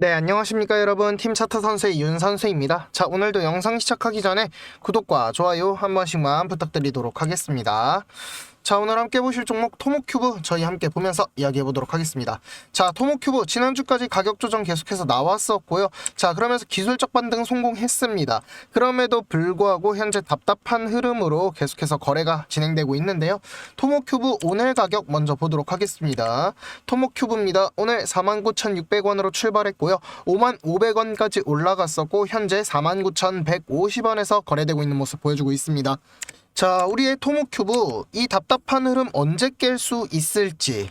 네, 안녕하십니까 여러분. 팀 차트 선수의 윤 선수입니다. 자, 오늘도 영상 시작하기 전에 구독과 좋아요 한 번씩만 부탁드리도록 하겠습니다. 자, 오늘 함께 보실 종목 토모큐브 저희 함께 보면서 이야기해 보도록 하겠습니다. 자, 토모큐브 지난주까지 가격 조정 계속해서 나왔었고요. 자, 그러면서 기술적 반등 성공했습니다. 그럼에도 불구하고 현재 답답한 흐름으로 계속해서 거래가 진행되고 있는데요. 토모큐브 오늘 가격 먼저 보도록 하겠습니다. 토모큐브입니다. 오늘 49,600원으로 출발했고요. 55,500원까지 올라갔었고 현재 49,150원에서 거래되고 있는 모습 보여주고 있습니다. 자, 우리의 토모큐브 이 답답한 흐름 언제 깰 수 있을지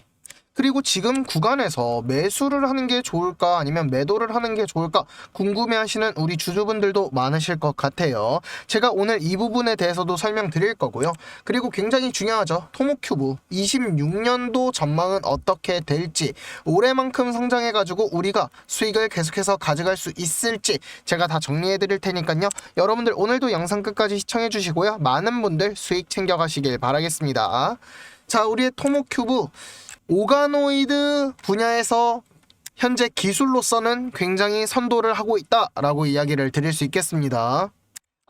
그리고 지금 구간에서 매수를 하는 게 좋을까 아니면 매도를 하는 게 좋을까 궁금해하시는 우리 주주분들도 많으실 것 같아요. 제가 오늘 이 부분에 대해서도 설명드릴 거고요. 그리고 굉장히 중요하죠. 토모큐브 26년도 전망은 어떻게 될지 올해만큼 성장해가지고 우리가 수익을 계속해서 가져갈 수 있을지 제가 다 정리해드릴 테니까요. 여러분들 오늘도 영상 끝까지 시청해주시고요. 많은 분들 수익 챙겨가시길 바라겠습니다. 자, 우리의 토모큐브 오가노이드 분야에서 현재 기술로서는 굉장히 선도를 하고 있다라고 이야기를 드릴 수 있겠습니다.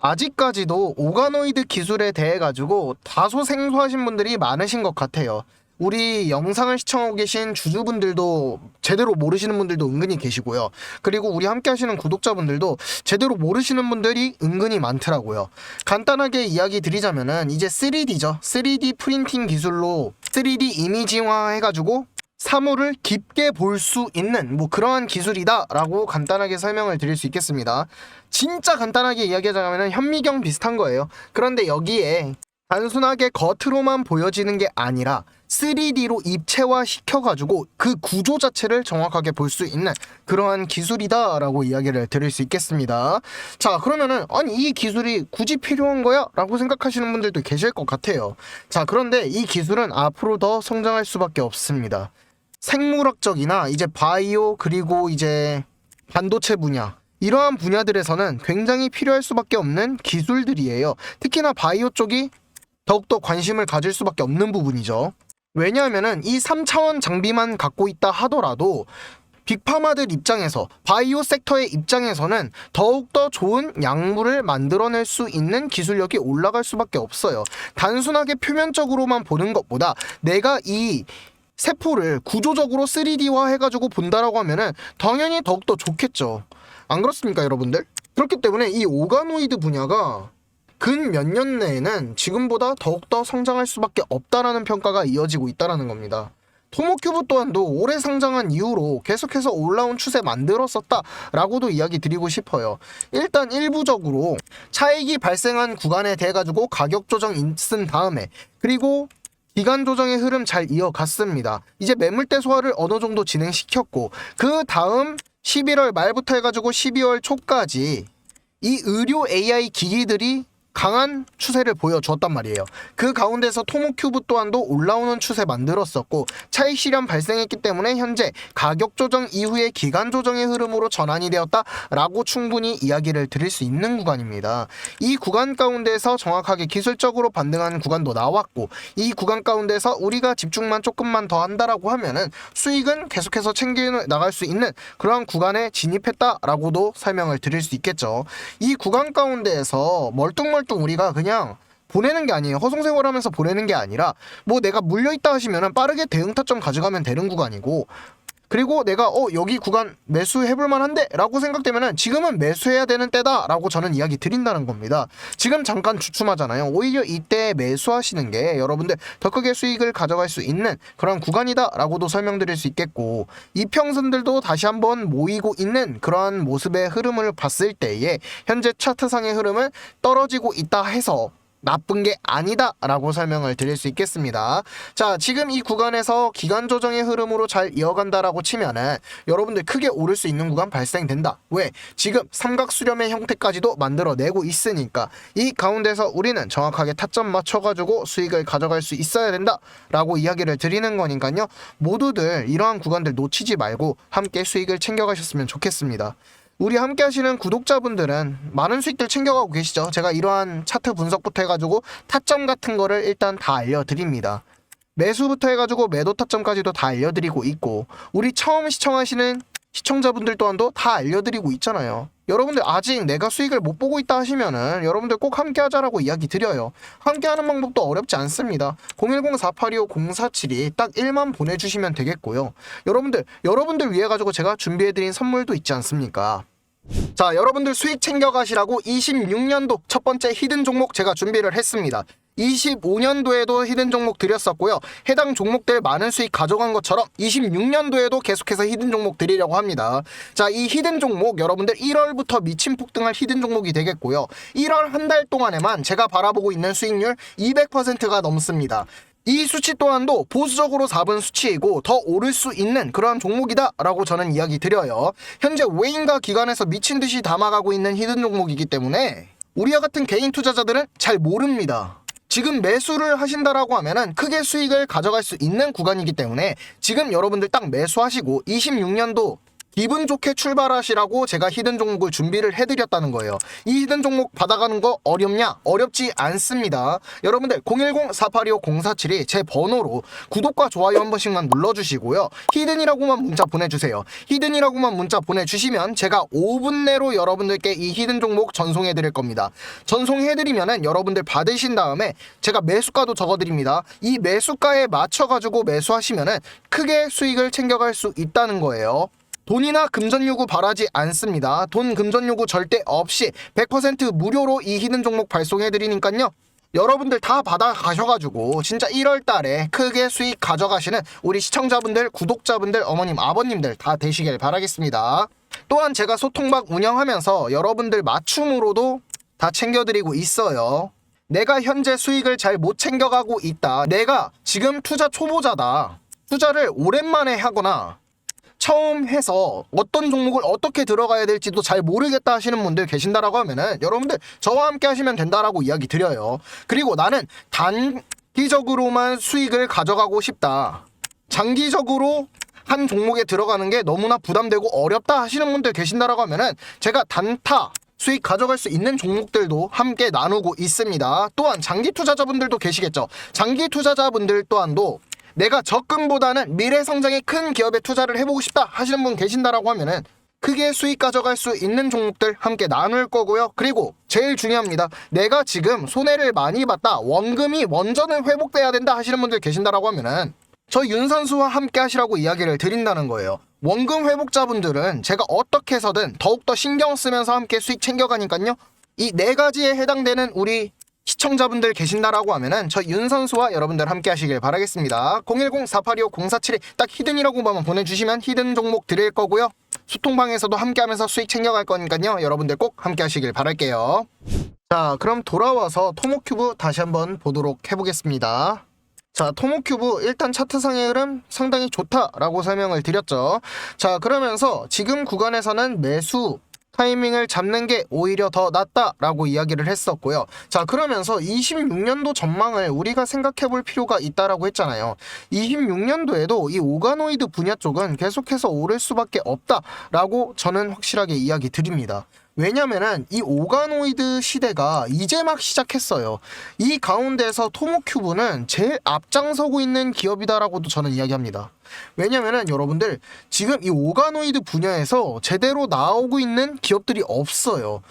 아직까지도 오가노이드 기술에 대해 가지고 다소 생소하신 분들이 많으신 것 같아요. 우리 영상을 시청하고 계신 주주분들도 제대로 모르시는 분들도 은근히 계시고요. 그리고 우리 함께 하시는 구독자분들도 제대로 모르시는 분들이 은근히 많더라고요. 간단하게 이야기 드리자면은 이제 3D죠. 3D 프린팅 기술로 3D 이미지화 해가지고 사물을 깊게 볼 수 있는 뭐 그러한 기술이다라고 간단하게 설명을 드릴 수 있겠습니다. 진짜 간단하게 이야기하자면 현미경 비슷한 거예요. 그런데 여기에 단순하게 겉으로만 보여지는 게 아니라 3D로 입체화 시켜가지고 그 구조 자체를 정확하게 볼 수 있는 그러한 기술이다라고 이야기를 드릴 수 있겠습니다. 자, 그러면은 아니 이 기술이 굳이 필요한 거야? 라고 생각하시는 분들도 계실 것 같아요. 자, 그런데 이 기술은 앞으로 더 성장할 수밖에 없습니다. 생물학적이나 이제 바이오 그리고 이제 반도체 분야 이러한 분야들에서는 굉장히 필요할 수밖에 없는 기술들이에요. 특히나 바이오 쪽이 더욱더 관심을 가질 수밖에 없는 부분이죠. 왜냐하면은 이 3차원 장비만 갖고 있다 하더라도 빅파마들 입장에서 바이오 섹터의 입장에서는 더욱더 좋은 약물을 만들어낼 수 있는 기술력이 올라갈 수밖에 없어요. 단순하게 표면적으로만 보는 것보다 내가 이 세포를 구조적으로 3D화 해가지고 본다라고 하면은 당연히 더욱더 좋겠죠. 안 그렇습니까, 여러분들? 그렇기 때문에 이 오가노이드 분야가 근 몇 년 내에는 지금보다 더욱더 성장할 수밖에 없다라는 평가가 이어지고 있다라는 겁니다. 토모큐브 또한도 올해 상장한 이후로 계속해서 올라온 추세 만들었었다라고도 이야기 드리고 싶어요. 일단 일부적으로 차익이 발생한 구간에 대해 가지고 가격 조정 있은 다음에 그리고 기간 조정의 흐름 잘 이어갔습니다. 이제 매물대 소화를 어느 정도 진행시켰고 그 다음 11월 말부터 해가지고 12월 초까지 이 의료 AI 기기들이 강한 추세를 보여주었단 말이에요. 그 가운데서 토모큐브 또한도 올라오는 추세 만들었었고 차익 실현 발생했기 때문에 현재 가격 조정 이후에 기간 조정의 흐름으로 전환이 되었다라고 충분히 이야기를 드릴 수 있는 구간입니다. 이 구간 가운데서 정확하게 기술적으로 반등하는 구간도 나왔고 이 구간 가운데서 우리가 집중만 조금만 더 한다라고 하면은 수익은 계속해서 챙겨 나갈 수 있는 그러한 구간에 진입했다라고도 설명을 드릴 수 있겠죠. 이 구간 가운데에서 멀뚱멀 뚱 우리가 그냥 보내는 게 아니에요. 허송세월 하면서 보내는 게 아니라 뭐 내가 물려 있다 하시면은 빠르게 대응 타점 가져가면 되는 구간이고 그리고 내가 어 여기 구간 매수해볼 만한데 라고 생각되면은 지금은 매수해야 되는 때다 라고 저는 이야기 드린다는 겁니다. 지금 잠깐 주춤하잖아요. 오히려 이때 매수하시는 게 여러분들 더 크게 수익을 가져갈 수 있는 그런 구간이다 라고도 설명드릴 수 있겠고 이평선들도 다시 한번 모이고 있는 그러한 모습의 흐름을 봤을 때에 현재 차트상의 흐름은 떨어지고 있다 해서 나쁜 게 아니다라고 설명을 드릴 수 있겠습니다. 자, 지금 이 구간에서 기간 조정의 흐름으로 잘 이어간다라고 치면은 여러분들 크게 오를 수 있는 구간 발생된다. 왜? 지금 삼각 수렴의 형태까지도 만들어내고 있으니까 이 가운데서 우리는 정확하게 타점 맞춰가지고 수익을 가져갈 수 있어야 된다라고 이야기를 드리는 거니까요. 모두들 이러한 구간들 놓치지 말고 함께 수익을 챙겨가셨으면 좋겠습니다. 우리 함께 하시는 구독자분들은 많은 수익들 챙겨가고 계시죠. 제가 이러한 차트 분석부터 해가지고 타점 같은 거를 일단 다 알려드립니다. 매수부터 해가지고 매도 타점까지도 다 알려드리고 있고 우리 처음 시청하시는 시청자분들 또한도 다 알려드리고 있잖아요. 여러분들 아직 내가 수익을 못 보고 있다 하시면은 여러분들 꼭 함께 하자라고 이야기 드려요. 함께 하는 방법도 어렵지 않습니다. 010-4825-047이 딱 1만 보내주시면 되겠고요. 여러분들, 여러분들 위해 가지고 제가 준비해드린 선물도 있지 않습니까? 자, 여러분들 수익 챙겨가시라고 26년도 첫 번째 히든 종목 제가 준비를 했습니다. 25년도에도 히든 종목 드렸었고요. 해당 종목들 많은 수익 가져간 것처럼 26년도에도 계속해서 히든 종목 드리려고 합니다. 자, 이 히든 종목 여러분들 1월부터 미친 폭등할 히든 종목이 되겠고요. 1월 한 달 동안에만 제가 바라보고 있는 수익률 200%가 넘습니다. 이 수치 또한도 보수적으로 잡은 수치이고 더 오를 수 있는 그러한 종목이다라고 저는 이야기 드려요. 현재 외인과 기관에서 미친 듯이 담아가고 있는 히든 종목이기 때문에 우리와 같은 개인 투자자들은 잘 모릅니다. 지금 매수를 하신다라고 하면은 크게 수익을 가져갈 수 있는 구간이기 때문에 지금 여러분들 딱 매수하시고 26년도 기분 좋게 출발하시라고 제가 히든 종목을 준비를 해드렸다는 거예요. 이 히든 종목 받아가는 거 어렵냐? 어렵지 않습니다. 여러분들 010-4825-047이 제 번호로 구독과 좋아요 한 번씩만 눌러주시고요. 히든이라고만 문자 보내주세요. 히든이라고만 문자 보내주시면 제가 5분 내로 여러분들께 이 히든 종목 전송해드릴 겁니다. 전송해드리면은 여러분들 받으신 다음에 제가 매수가도 적어드립니다. 이 매수가에 맞춰가지고 매수하시면은 크게 수익을 챙겨갈 수 있다는 거예요. 돈이나 금전 요구 바라지 않습니다. 돈 금전 요구 절대 없이 100% 무료로 이 히든 종목 발송해 드리니까요. 여러분들 다 받아 가셔가지고 진짜 1월 달에 크게 수익 가져가시는 우리 시청자분들, 구독자분들, 어머님, 아버님들 다 되시길 바라겠습니다. 또한 제가 소통박 운영하면서 여러분들 맞춤으로도 다 챙겨드리고 있어요. 내가 현재 수익을 잘 못 챙겨가고 있다. 내가 지금 투자 초보자다. 투자를 오랜만에 하거나 처음 해서 어떤 종목을 어떻게 들어가야 될지도 잘 모르겠다 하시는 분들 계신다라고 하면은 여러분들 저와 함께 하시면 된다라고 이야기 드려요. 그리고 나는 단기적으로만 수익을 가져가고 싶다. 장기적으로 한 종목에 들어가는 게 너무나 부담되고 어렵다 하시는 분들 계신다라고 하면은 제가 단타 수익 가져갈 수 있는 종목들도 함께 나누고 있습니다. 또한 장기 투자자분들도 계시겠죠. 장기 투자자분들 또한도 내가 적금보다는 미래 성장에 큰 기업에 투자를 해보고 싶다 하시는 분 계신다라고 하면은 크게 수익 가져갈 수 있는 종목들 함께 나눌 거고요. 그리고 제일 중요합니다. 내가 지금 손해를 많이 봤다. 원금이 원전은 회복돼야 된다 하시는 분들 계신다라고 하면은 저 윤 선수와 함께 하시라고 이야기를 드린다는 거예요. 원금 회복자분들은 제가 어떻게 해서든 더욱더 신경 쓰면서 함께 수익 챙겨가니까요. 이 네 가지에 해당되는 우리 시청자분들 계신다라고 하면은 저 윤 선수와 여러분들 함께 하시길 바라겠습니다. 010-4825-047에 딱 히든이라고만 보내주시면 히든 종목 드릴 거고요. 소통방에서도 함께 하면서 수익 챙겨갈 거니까요. 여러분들 꼭 함께 하시길 바랄게요. 자, 그럼 돌아와서 토모큐브 다시 한번 보도록 해보겠습니다. 자, 토모큐브 일단 차트상의 흐름 상당히 좋다라고 설명을 드렸죠. 자, 그러면서 지금 구간에서는 매수 타이밍을 잡는 게 오히려 더 낫다라고 이야기를 했었고요. 자, 그러면서 26년도 전망을 우리가 생각해 볼 필요가 있다라고 했잖아요. 26년도에도 이 오가노이드 분야 쪽은 계속해서 오를 수밖에 없다라고 저는 확실하게 이야기 드립니다. 왜냐면은 이 오가노이드 시대가 이제 막 시작했어요. 이 가운데서 토모큐브는 제일 앞장서고 있는 기업이다라고도 저는 이야기합니다. 왜냐면은 여러분들 지금 이 오가노이드 분야에서 제대로 나오고 있는 기업들이 없어요.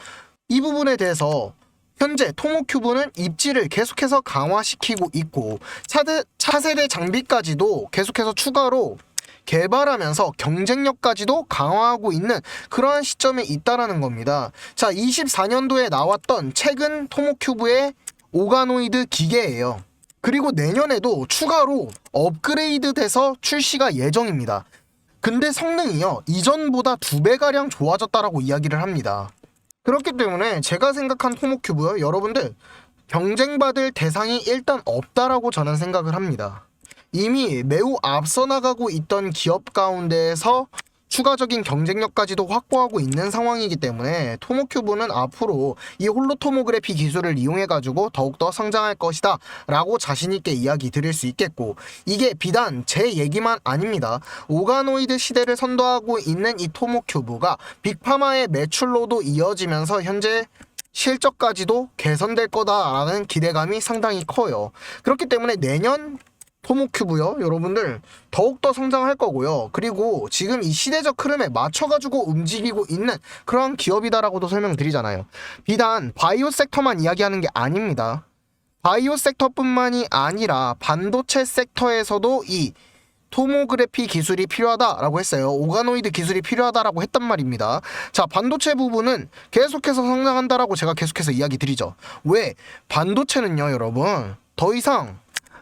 이 부분에 대해서 현재 토모큐브는 입지를 계속해서 강화시키고 있고 차대, 차세대 장비까지도 계속해서 추가로 개발하면서 경쟁력까지도 강화하고 있는 그러한 시점에 있다라는 겁니다. 자, 24년도에 나왔던 최근 토모큐브의 오가노이드 기계예요. 그리고 내년에도 추가로 업그레이드 돼서 출시가 예정입니다. 근데 성능이요, 이전보다 두 배가량 좋아졌다라고 이야기를 합니다. 그렇기 때문에 제가 생각한 토모큐브요, 여러분들 경쟁받을 대상이 일단 없다라고 저는 생각을 합니다. 이미 매우 앞서 나가고 있던 기업 가운데에서 추가적인 경쟁력까지도 확보하고 있는 상황이기 때문에 토모큐브는 앞으로 이 홀로토모그래피 기술을 이용해 가지고 더욱더 성장할 것이다 라고 자신있게 이야기 드릴 수 있겠고 이게 비단 제 얘기만 아닙니다 오가노이드 시대를 선도하고 있는 이 토모큐브가 빅파마의 매출로도 이어지면서 현재 실적까지도 개선될 거다라는 기대감이 상당히 커요. 그렇기 때문에 내년 토모큐브요. 여러분들 더욱더 성장할 거고요. 그리고 지금 이 시대적 흐름에 맞춰가지고 움직이고 있는 그러한 기업이다라고도 설명드리잖아요. 비단 바이오 섹터만 이야기하는 게 아닙니다. 바이오 섹터뿐만이 아니라 반도체 섹터에서도 이 토모그래피 기술이 필요하다라고 했어요. 오가노이드 기술이 필요하다라고 했단 말입니다. 자, 반도체 부분은 계속해서 성장한다라고 제가 계속해서 이야기 드리죠. 왜? 반도체는요, 여러분. 더 이상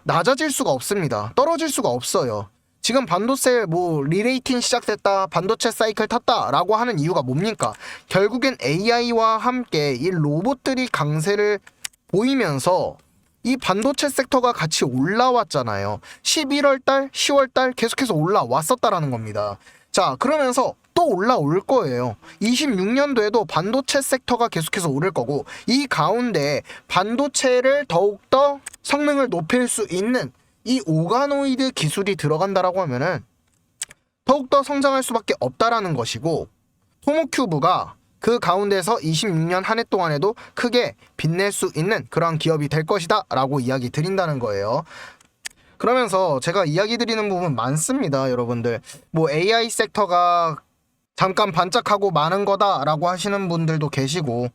낮아질 수가 없습니다. 떨어질 수가 없어요. 지금 반도체 뭐 리레이팅 시작됐다, 반도체 사이클 탔다라고 하는 이유가 뭡니까? 결국엔 AI와 함께 이 로봇들이 강세를 보이면서 이 반도체 섹터가 같이 올라왔잖아요. 11월 달, 10월 달 계속해서 올라왔었다라는 겁니다. 자, 그러면서 또 올라올 거예요. 26년도에도 반도체 섹터가 계속해서 오를 거고 이 가운데 반도체를 더욱더 성능을 높일 수 있는 이 오가노이드 기술이 들어간다라고 하면은 더욱더 성장할 수밖에 없다라는 것이고 토모큐브가 그 가운데서 26년 한 해 동안에도 크게 빛낼 수 있는 그러한 기업이 될 것이다 라고 이야기 드린다는 거예요. 그러면서 제가 이야기 드리는 부분 많습니다, 여러분들. 뭐 AI 섹터가 잠깐 반짝하고 많은 거다라고 하시는 분들도 계시고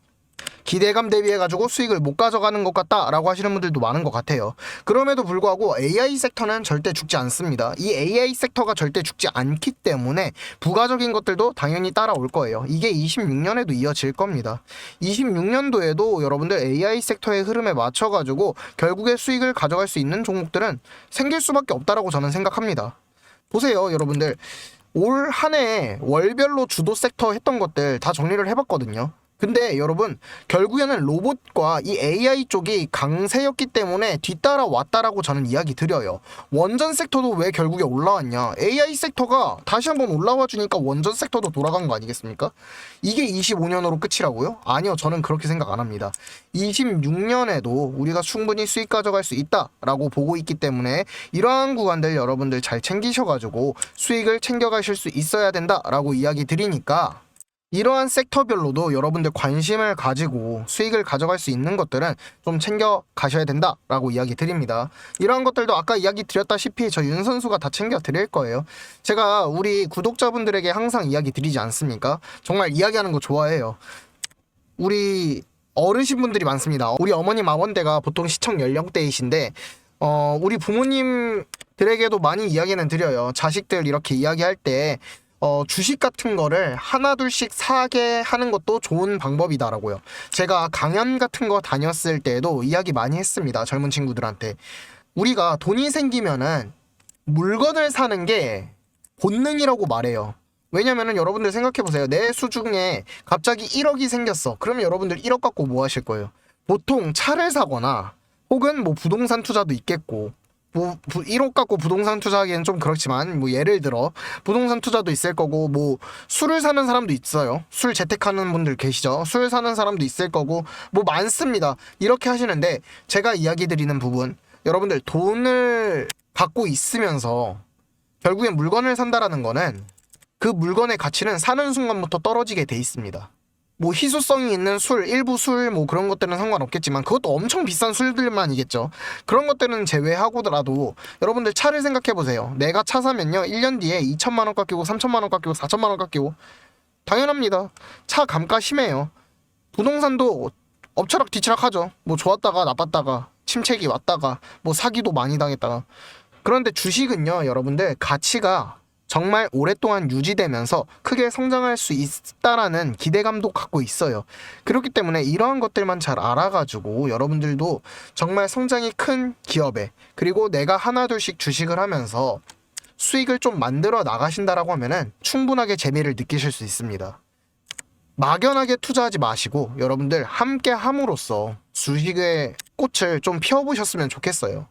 기대감 대비해가지고 수익을 못 가져가는 것 같다라고 하시는 분들도 많은 것 같아요. 그럼에도 불구하고 AI 섹터는 절대 죽지 않습니다. 이 AI 섹터가 절대 죽지 않기 때문에 부가적인 것들도 당연히 따라올 거예요. 이게 26년에도 이어질 겁니다. 26년도에도 여러분들 AI 섹터의 흐름에 맞춰가지고 결국에 수익을 가져갈 수 있는 종목들은 생길 수밖에 없다라고 저는 생각합니다. 보세요, 여러분들. 올 한 해 월별로 주도 섹터 했던 것들 다 정리를 해봤거든요. 근데 여러분 결국에는 로봇과 이 AI 쪽이 강세였기 때문에 뒤따라 왔다라고 저는 이야기 드려요. 원전 섹터도 왜 결국에 올라왔냐? AI 섹터가 다시 한번 올라와 주니까 원전 섹터도 돌아간 거 아니겠습니까? 이게 25년으로 끝이라고요? 아니요, 저는 그렇게 생각 안 합니다. 26년에도 우리가 충분히 수익 가져갈 수 있다라고 보고 있기 때문에 이러한 구간들 여러분들 잘 챙기셔가지고 수익을 챙겨가실 수 있어야 된다라고 이야기 드리니까 이러한 섹터별로도 여러분들 관심을 가지고 수익을 가져갈 수 있는 것들은 좀 챙겨 가셔야 된다라고 이야기 드립니다. 이러한 것들도 아까 이야기 드렸다시피 저 윤 선수가 다 챙겨 드릴 거예요. 제가 우리 구독자분들에게 항상 이야기 드리지 않습니까? 정말 이야기하는 거 좋아해요. 우리 어르신분들이 많습니다. 우리 어머님 아버대가 보통 시청 연령대이신데 어, 우리 부모님들에게도 많이 이야기는 드려요. 자식들 이렇게 이야기할 때 어, 주식 같은 거를 하나 둘씩 사게 하는 것도 좋은 방법이다라고요. 제가 강연 같은 거 다녔을 때도 이야기 많이 했습니다. 젊은 친구들한테. 우리가 돈이 생기면은 물건을 사는 게 본능이라고 말해요. 왜냐면은 여러분들 생각해 보세요. 내 수중에 갑자기 1억이 생겼어. 그러면 여러분들 1억 갖고 뭐 하실 거예요? 보통 차를 사거나 혹은 뭐 부동산 투자도 있겠고 뭐 1억 갖고 부동산 투자하기엔 좀 그렇지만 뭐 예를 들어 부동산 투자도 있을 거고 뭐 술을 사는 사람도 있어요. 술 재택하는 분들 계시죠. 술 사는 사람도 있을 거고 뭐 많습니다. 이렇게 하시는데 제가 이야기 드리는 부분 여러분들 돈을 갖고 있으면서 결국엔 물건을 산다라는 거는 그 물건의 가치는 사는 순간부터 떨어지게 돼 있습니다. 뭐 희소성이 있는 술, 일부 술 뭐 그런 것들은 상관없겠지만 그것도 엄청 비싼 술들만이겠죠. 그런 것들은 제외하고더라도 여러분들 차를 생각해 보세요. 내가 차 사면요. 1년 뒤에 2천만 원 깎이고 3천만 원 깎이고 4천만 원 깎이고 당연합니다. 차 감가 심해요. 부동산도 엎쳐락 뒤치락 하죠. 뭐 좋았다가 나빴다가 침체기 왔다가 뭐 사기도 많이 당했다가 그런데 주식은요, 여러분들 가치가 정말 오랫동안 유지되면서 크게 성장할 수 있다라는 기대감도 갖고 있어요. 그렇기 때문에 이러한 것들만 잘 알아가지고 여러분들도 정말 성장이 큰 기업에 그리고 내가 하나둘씩 주식을 하면서 수익을 좀 만들어 나가신다라고 하면은 충분하게 재미를 느끼실 수 있습니다. 막연하게 투자하지 마시고 여러분들 함께 함으로써 주식의 꽃을 좀 피워보셨으면 좋겠어요.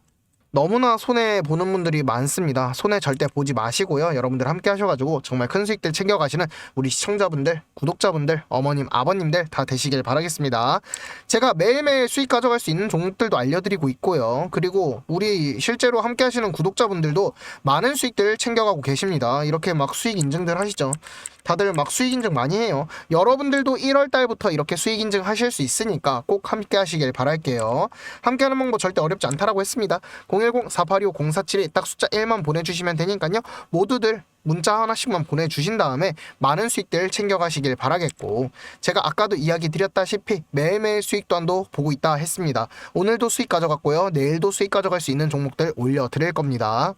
너무나 손해 보는 분들이 많습니다. 손해 절대 보지 마시고요. 여러분들 함께 하셔가지고 정말 큰 수익들 챙겨가시는 우리 시청자분들, 구독자분들, 어머님, 아버님들 다 되시길 바라겠습니다. 제가 매일매일 수익 가져갈 수 있는 종목들도 알려드리고 있고요. 그리고 우리 실제로 함께 하시는 구독자분들도 많은 수익들 챙겨가고 계십니다. 이렇게 막 수익 인증들 하시죠. 다들 막 수익 인증 많이 해요. 여러분들도 1월 달부터 이렇게 수익 인증 하실 수 있으니까 꼭 함께 하시길 바랄게요. 함께 하는 방법 절대 어렵지 않다라고 했습니다. 0 010-4825-0472 딱 숫자 1만 보내주시면 되니까요. 모두들 문자 하나씩만 보내주신 다음에 많은 수익들 챙겨가시길 바라겠고 제가 아까도 이야기 드렸다시피 매일매일 수익 또한도 보고 있다 했습니다. 오늘도 수익 가져갔고요. 내일도 수익 가져갈 수 있는 종목들 올려드릴 겁니다.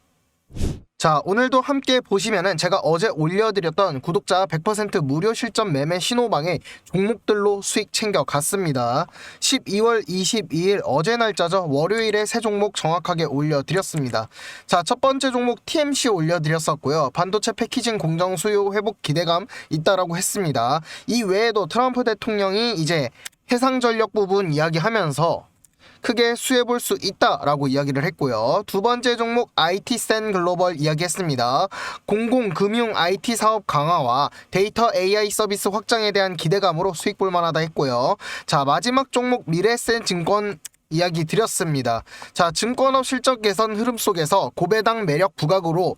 자, 오늘도 함께 보시면은 제가 어제 올려드렸던 구독자 100% 무료 실전 매매 신호방에 종목들로 수익 챙겨갔습니다. 12월 22일 어제 날짜죠. 월요일에 세 종목 정확하게 올려드렸습니다. 자, 첫 번째 종목 TMC 올려드렸었고요. 반도체 패키징 공정 수요 회복 기대감 있다라고 했습니다. 이 외에도 트럼프 대통령이 이제 해상 전력 부분 이야기하면서 크게 수혜볼 수 있다라고 이야기를 했고요. 두 번째 종목 IT센 글로벌 이야기했습니다. 공공금융 IT 사업 강화와 데이터 AI 서비스 확장에 대한 기대감으로 수익 볼 만하다 했고요. 자, 마지막 종목 미래센 증권 이야기 드렸습니다. 자, 증권업 실적 개선 흐름 속에서 고배당 매력 부각으로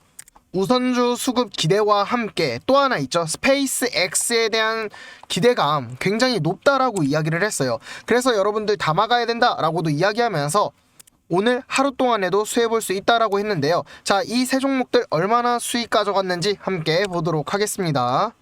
우선주 수급 기대와 함께 또 하나 있죠. 스페이스 X에 대한 기대감 굉장히 높다라고 이야기를 했어요. 그래서 여러분들 담아가야 된다라고도 이야기하면서 오늘 하루 동안에도 수혜볼 수 있다라고 했는데요. 자, 이 세 종목들 얼마나 수익 가져갔는지 함께 보도록 하겠습니다.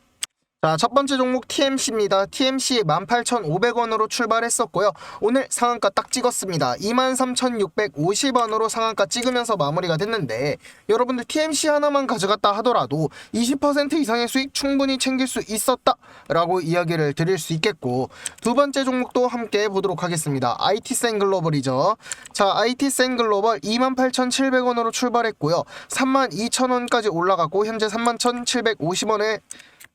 자, 첫 번째 종목 TMC입니다. TMC 18,500원으로 출발했었고요. 오늘 상한가 딱 찍었습니다. 23,650원으로 상한가 찍으면서 마무리가 됐는데 여러분들 TMC 하나만 가져갔다 하더라도 20% 이상의 수익 충분히 챙길 수 있었다라고 이야기를 드릴 수 있겠고 두 번째 종목도 함께 보도록 하겠습니다. IT센 글로벌이죠. 자, IT센 글로벌 28,700원으로 출발했고요. 32,000원까지 올라갔고 현재 31,750원에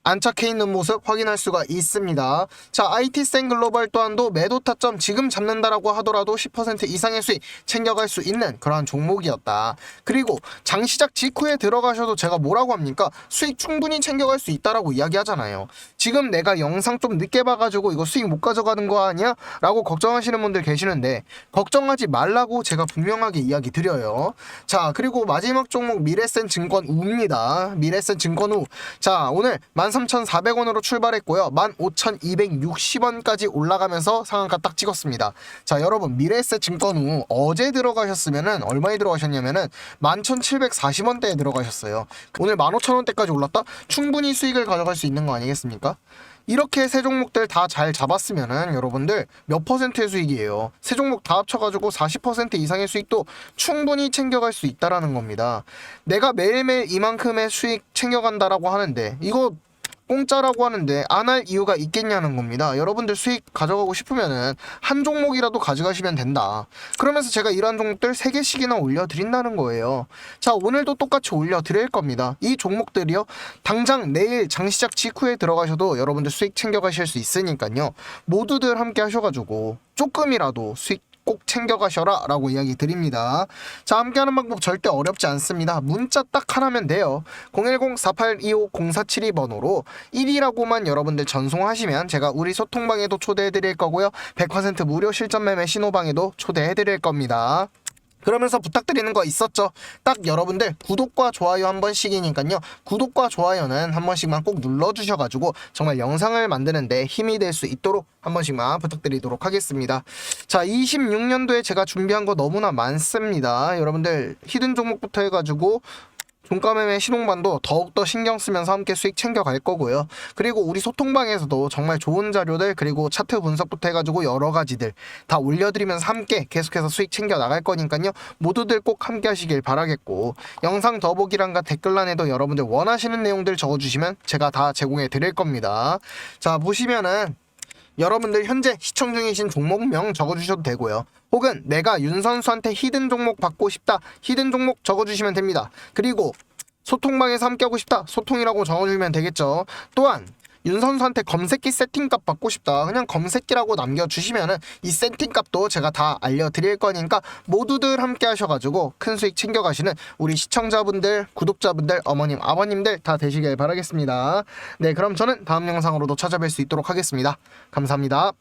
안착해 있는 모습 확인할 수가 있습니다. 자, IT센 글로벌 또한도 매도 타점 지금 잡는다라고 하더라도 10% 이상의 수익 챙겨갈 수 있는 그러한 종목이었다. 그리고 장 시작 직후에 들어가셔도 제가 뭐라고 합니까? 수익 충분히 챙겨갈 수 있다라고 이야기하잖아요. 지금 내가 영상 좀 늦게 봐가지고 이거 수익 못 가져가는 거 아니야? 라고 걱정하시는 분들 계시는데 걱정하지 말라고 제가 분명하게 이야기 드려요. 자, 그리고 마지막 종목 미래센 증권 우입니다. 미래센 증권 우. 자, 오늘 13,400원으로 출발했고요. 15,260원까지 올라가면서 상한가 딱 찍었습니다. 자, 여러분 미래에셋 증권 후 어제 들어가셨으면은 얼마에 들어가셨냐면은 11,740원대에 들어가셨어요. 오늘 15,000원대까지 올랐다? 충분히 수익을 가져갈 수 있는 거 아니겠습니까? 이렇게 세 종목들 다 잘 잡았으면은 여러분들 몇 퍼센트의 수익이에요. 세 종목 다 합쳐가지고 40% 이상의 수익도 충분히 챙겨갈 수 있다라는 겁니다. 내가 매일매일 이만큼의 수익 챙겨간다라고 하는데 이거 공짜라고 하는데 안 할 이유가 있겠냐는 겁니다. 여러분들 수익 가져가고 싶으면은 한 종목이라도 가져가시면 된다. 그러면서 제가 이러한 종목들 3개씩이나 올려드린다는 거예요. 자, 오늘도 똑같이 올려드릴 겁니다. 이 종목들이요. 당장 내일 장 시작 직후에 들어가셔도 여러분들 수익 챙겨가실 수 있으니까요. 모두들 함께 하셔가지고 조금이라도 수익 꼭 챙겨가셔라 라고 이야기 드립니다. 자 함께하는 방법 절대 어렵지 않습니다. 문자 딱 하나면 돼요. 010-4825-0472 번호로 1이라고만 여러분들 전송하시면 제가 우리 소통방에도 초대해드릴 거고요. 100% 무료 실전 매매 신호방에도 초대해드릴 겁니다. 그러면서 부탁드리는 거 있었죠. 딱 여러분들 구독과 좋아요 한 번씩이니까요. 구독과 좋아요는 한 번씩만 꼭 눌러주셔가지고 정말 영상을 만드는데 힘이 될 수 있도록 한 번씩만 부탁드리도록 하겠습니다. 자, 26년도에 제가 준비한 거 너무나 많습니다. 여러분들 히든 종목부터 해가지고 종가매매 신홍반도 더욱더 신경 쓰면서 함께 수익 챙겨갈 거고요. 그리고 우리 소통방에서도 정말 좋은 자료들 그리고 차트 분석부터 해가지고 여러 가지들 다 올려드리면서 함께 계속해서 수익 챙겨 나갈 거니까요. 모두들 꼭 함께 하시길 바라겠고 영상 더보기란과 댓글란에도 여러분들 원하시는 내용들 적어주시면 제가 다 제공해 드릴 겁니다. 자 보시면은 여러분들 현재 시청 중이신 종목명 적어주셔도 되고요. 혹은 내가 윤 선수한테 히든 종목 받고 싶다. 히든 종목 적어주시면 됩니다. 그리고 소통방에서 함께하고 싶다. 소통이라고 적어주면 되겠죠. 또한 윤 선수한테 검색기 세팅값 받고 싶다. 그냥 검색기라고 남겨주시면은 이 세팅값도 제가 다 알려드릴 거니까 모두들 함께 하셔가지고 큰 수익 챙겨가시는 우리 시청자분들, 구독자분들, 어머님, 아버님들 다 되시길 바라겠습니다. 네, 그럼 저는 다음 영상으로도 찾아뵐 수 있도록 하겠습니다. 감사합니다.